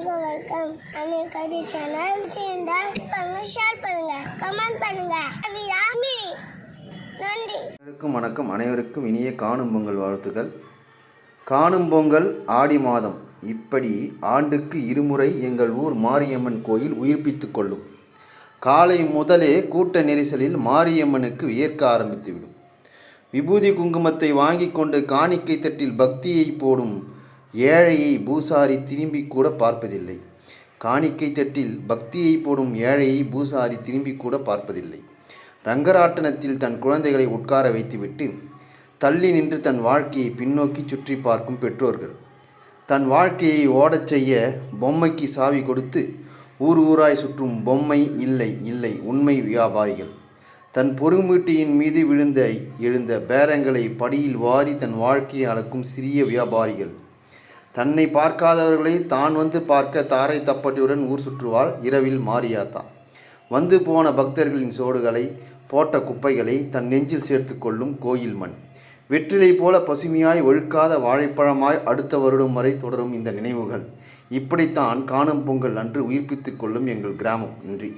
வாங்க வெல்கம் கதை சேனல் சேர்ந்தால் பண்ணுங்க ஷேர் பண்ணுங்க. கமெண்ட் பண்ணுங்க நன்றி. அனைவருக்கும் வணக்கம். அனைவருக்கும் இனிய காணும் பொங்கல் வாழ்த்துக்கள். காணும் பொங்கல் ஆடி மாதம். இப்படி ஆண்டுக்கு இருமுறை எங்கள் ஊர் மாரியம்மன் கோயில் உயிர்ப்பித்து கொள்ளும். காலை முதலே கூட்ட நெரிசலில் மாரியம்மனுக்கு வியர்க்க ஆரம்பித்துவிடும். விபூதி குங்குமத்தை வாங்கி கொண்டு காணிக்கை தட்டில் பக்தியை போடும் ஏழையை பூசாரி திரும்பி கூட பார்ப்பதில்லை. காணிக்கை தட்டில் பக்தியை போடும் ஏழையை பூசாரி திரும்பி கூட பார்ப்பதில்லை. ரங்கராட்டனத்தில் தன் குழந்தைகளை உட்கார வைத்துவிட்டு தள்ளி நின்று தன் வாழ்க்கையை பின்னோக்கி சுற்றி பார்க்கும் பெற்றோர்கள். தன் வாழ்க்கையை ஓடச் செய்ய பொம்மைக்கு சாவி கொடுத்து ஊர் ஊராய் சுற்றும் பொம்மை இல்லை இல்லை உண்மை வியாபாரிகள். தன் பொறுமீட்டியின் மீது விழுந்த எழுந்த பேரங்களை படியில் வாரி தன் வாழ்க்கையை அளக்கும் சிறிய வியாபாரிகள். தன்னை பார்க்காதவர்களை தான் வந்து பார்க்க தாரை தப்பட்டியுடன் ஊர் சுற்றுவாள் இரவில் மாரியாத்தா. வந்து போன பக்தர்களின் சோடுகளை போட்ட குப்பைகளை தன் நெஞ்சில் சேர்த்து கொள்ளும் கோயில் மண். வெற்றிலை போல பசுமையாய் ஒழுக்காத வாழைப்பழமாய் அடுத்த வருடம் வரை தொடரும் இந்த நினைவுகள். இப்படித்தான் காணும் பொங்கல் அன்று உயிர்ப்பித்துக் கொள்ளும் எங்கள் கிராமம். நன்றி.